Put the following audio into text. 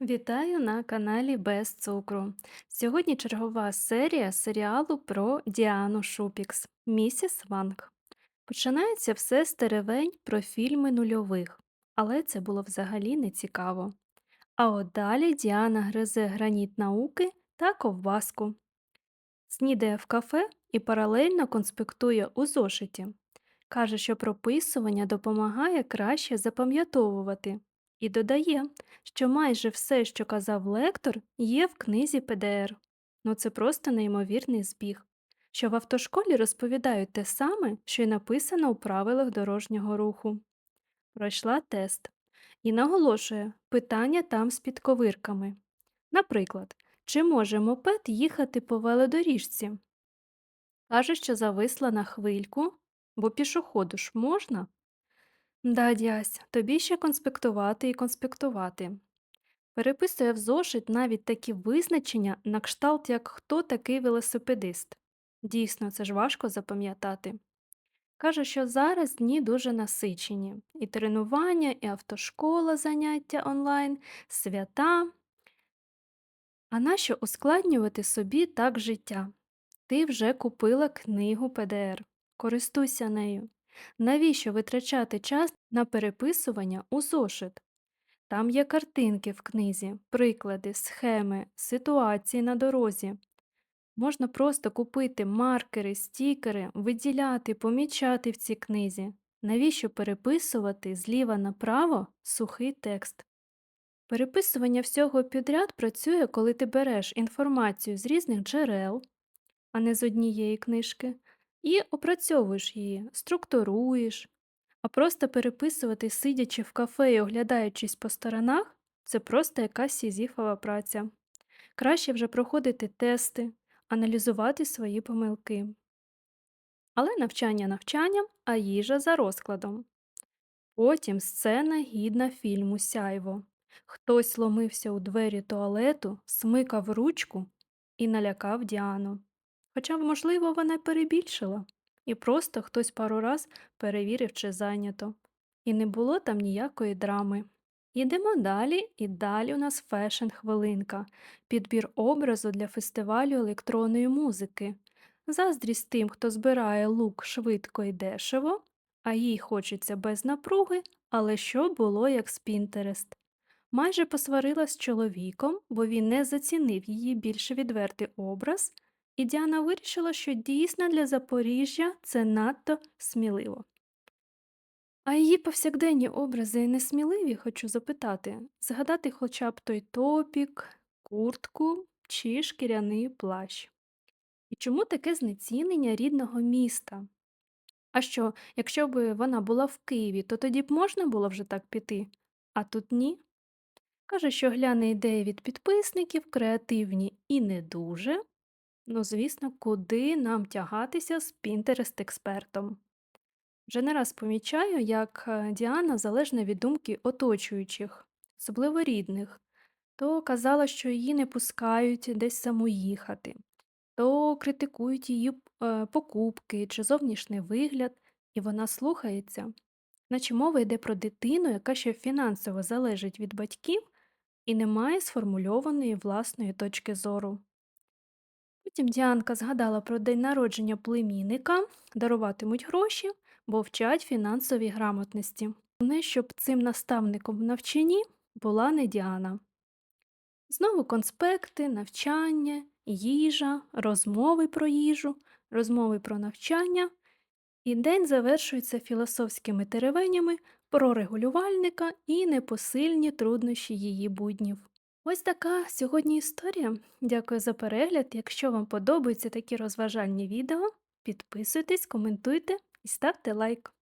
Вітаю на каналі Без цукру. Сьогодні чергова серія серіалу про Діану Шупікс Місіс Ванг. Починається все з теревень про фільми нульових, але це було взагалі не цікаво. А от далі Діана гризе граніт науки та ковбаску, снідає в кафе і паралельно конспектує у зошиті. Каже, що прописування допомагає краще запам'ятовувати, і додає, що майже все, що казав лектор, є в книзі ПДР. Ну це просто неймовірний збіг, що в автошколі розповідають те саме, що й написано у правилах дорожнього руху. Пройшла тест і наголошує питання там з підковирками. Наприклад, чи може мопед їхати по велодоріжці? Каже, що зависла на хвильку, бо пішоходу ж можна. Да, дядь, тобі ще конспектувати і конспектувати. Переписує в зошит навіть такі визначення на кшталт, як хто такий велосипедист. Дійсно, це ж важко запам'ятати. Каже, що зараз дні дуже насичені. І тренування, і автошкола, заняття онлайн, свята. А нащо ускладнювати собі так життя? Ти вже купила книгу ПДР. Користуйся нею. Навіщо витрачати час на переписування у зошит? Там є картинки в книзі, приклади, схеми, ситуації на дорозі. Можна просто купити маркери, стікери, виділяти, помічати в цій книзі. Навіщо переписувати зліва направо сухий текст? Переписування всього підряд працює, коли ти береш інформацію з різних джерел, а не з однієї книжки, і опрацьовуєш її, структуруєш. А просто переписувати, сидячи в кафе і оглядаючись по сторонах, це просто якась сізіфова праця. Краще вже проходити тести, аналізувати свої помилки. Але навчання навчанням, а їжа за розкладом. Потім сцена гідна фільму Сяйво. Хтось ломився у двері туалету, смикав ручку і налякав Діану. Хоча, можливо, вона перебільшила, і просто хтось пару раз перевірив, чи зайнято. І не було там ніякої драми. Йдемо далі, і далі у нас фешн-хвилинка, підбір образу для фестивалю електронної музики. Заздрість тим, хто збирає лук швидко і дешево, а їй хочеться без напруги, але що було як з Пінтерест. Майже посварилась з чоловіком, бо він не зацінив її більш відвертий образ, і Діана вирішила, що дійсно для Запоріжжя це надто сміливо. А її повсякденні образи несміливі, хочу запитати, згадати хоча б той топік, куртку чи шкіряний плащ. І чому таке знецінення рідного міста? А що, якщо б вона була в Києві, то тоді б можна було вже так піти? А тут ні. Каже, що гляне ідеї від підписників, креативні і не дуже. Ну, звісно, куди нам тягатися з Пінтерест-експертом. Вже не раз помічаю, як е, Діана залежна від думки оточуючих, особливо рідних, то казала, що її не пускають десь саму їхати, то критикують її е, покупки чи зовнішній вигляд, і вона слухається, наче мова йде про дитину, яка ще фінансово залежить від батьків і не має сформульованої власної точки зору. Потім Діанка згадала про день народження племінника, даруватимуть гроші, бо вчать фінансовій грамотності. Головне, щоб цим наставником в навчанні була не Діана. Знову конспекти, навчання, їжа, розмови про їжу, розмови про навчання, і день завершується філософськими теревенями про регулювальника і непосильні труднощі її буднів. Ось така сьогодні історія. Дякую за перегляд. Якщо вам подобаються такі розважальні відео, підписуйтесь, коментуйте і ставте лайк.